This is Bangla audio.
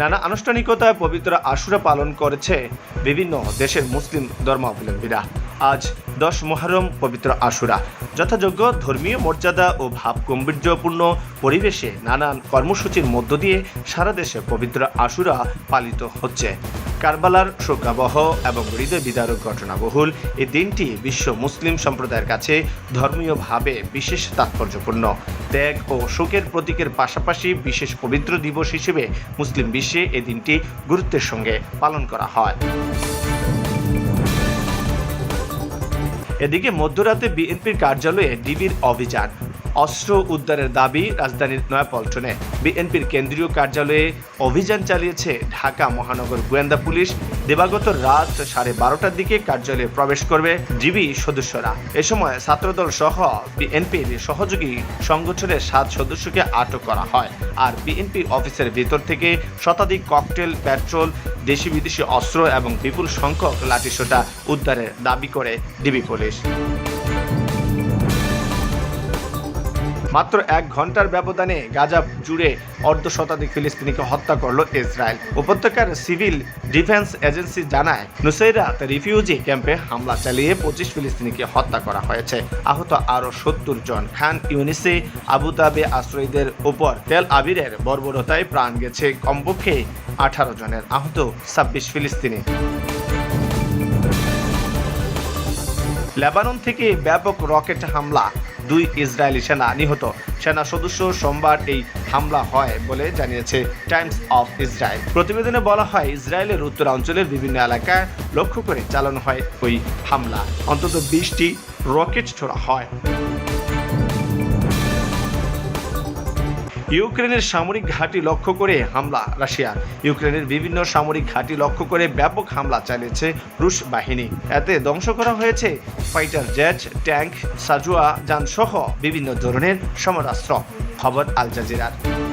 নানা আনুষ্ঠানিকতায় পবিত্র আশুরা পালন করেছে বিভিন্ন দেশের মুসলিম ধর্মাবলম্বীরা। আজ দশ মহরম পবিত্র আশুরা। যথাযোগ্য ধর্মীয় মর্যাদা ও ভাব গম্ভীর্যপূর্ণ পরিবেশে নানান কর্মসূচির মধ্য দিয়ে সারা দেশে পবিত্র আশুরা পালিত হচ্ছে। কারবালার শোকাবহ এবং হৃদয় বিদারক ঘটনাবহুল এই দিনটি বিশ্ব মুসলিম সম্প্রদায়ের কাছে ধর্মীয়ভাবে বিশেষ তাৎপর্যপূর্ণ। ত্যাগ ও শোকের প্রতীকের পাশাপাশি বিশেষ পবিত্র দিবস হিসেবে মুসলিম বিশ্বে এ দিনটি গুরুত্বের সঙ্গে পালন করা হয়। এদিকে মধ্যরাতে বিএনপির কার্যালয়ে ডিবির অভিযান। অস্ত্র উদ্ধারের দাবি রাজধানীর নয়াপল্টনে। বিএনপির কেন্দ্রীয় কার্যালয়ে অভিযান চালিয়েছে ঢাকা মহানগর গোয়েন্দা পুলিশ। দিবাগত রাত সাড়ে বারোটার দিকে কার্যালয়ে প্রবেশ করবে ডিবি সদস্যরা। এ সময় ছাত্রদল সহ বিএনপির সহযোগী সংগঠনের সাত সদস্যকে আটক করা হয়। আর বিএনপি অফিসের ভিতর থেকে শতাধিক ককটেল, পেট্রোল দেশি বিদেশি অস্ত্র এবং বিপুল সংখ্যক লাঠিসোঁটা উদ্ধারের দাবি করে ডিবি পুলিশ। মাত্র এক ঘণ্টার ব্যবধানে গাজা জুড়ে অর্ধ শতাধিক ফিলিস্তিনিকে হত্যা করল ইসরায়েল। উপত্যকার সিভিল ডিফেন্স এজেন্সি জানায় নুসৈরাত রিফিউজি ক্যাম্পে হামলা চালিয়ে পঁচিশ ফিলিস্তিনিকে হত্যা করা হয়েছে। আহত আরও সত্তর জন খান ইউনিসে আবুধাবি আশ্রয়ীদের উপর তেল আবিরের বর্বরতায় প্রাণ গেছে কমপক্ষে আঠারো জনের। আহত ছাব্বিশ ফিলিস্তিনি। লেবানন থেকে ব্যাপক রকেট হামলা। দুই ইসরায়েলি সেনা নিহত। সেনা সদস্য সোমবার এই হামলা হয় বলে জানিয়েছে টাইমস অফ ইসরায়েল। প্রতিবেদনে বলা হয়, ইসরায়েলের উত্তরাঞ্চলের বিভিন্ন এলাকায় লক্ষ্য করে চালানো হয় ওই হামলা। অন্তত বিশটি রকেট ছোড়া হয়। ইউক্রেনের সামরিক ঘাঁটি লক্ষ্য করে হামলা, রাশিয়া। ইউক্রেনের বিভিন্ন সামরিক ঘাঁটি লক্ষ্য করে ব্যাপক হামলা চালিয়েছে রুশ বাহিনী। এতে ধ্বংস করা হয়েছে ফাইটার জেট ট্যাঙ্ক সাজুয়া যান সহ বিভিন্ন ধরনের সমরাস্ত্র। খবর আল জাজিরার।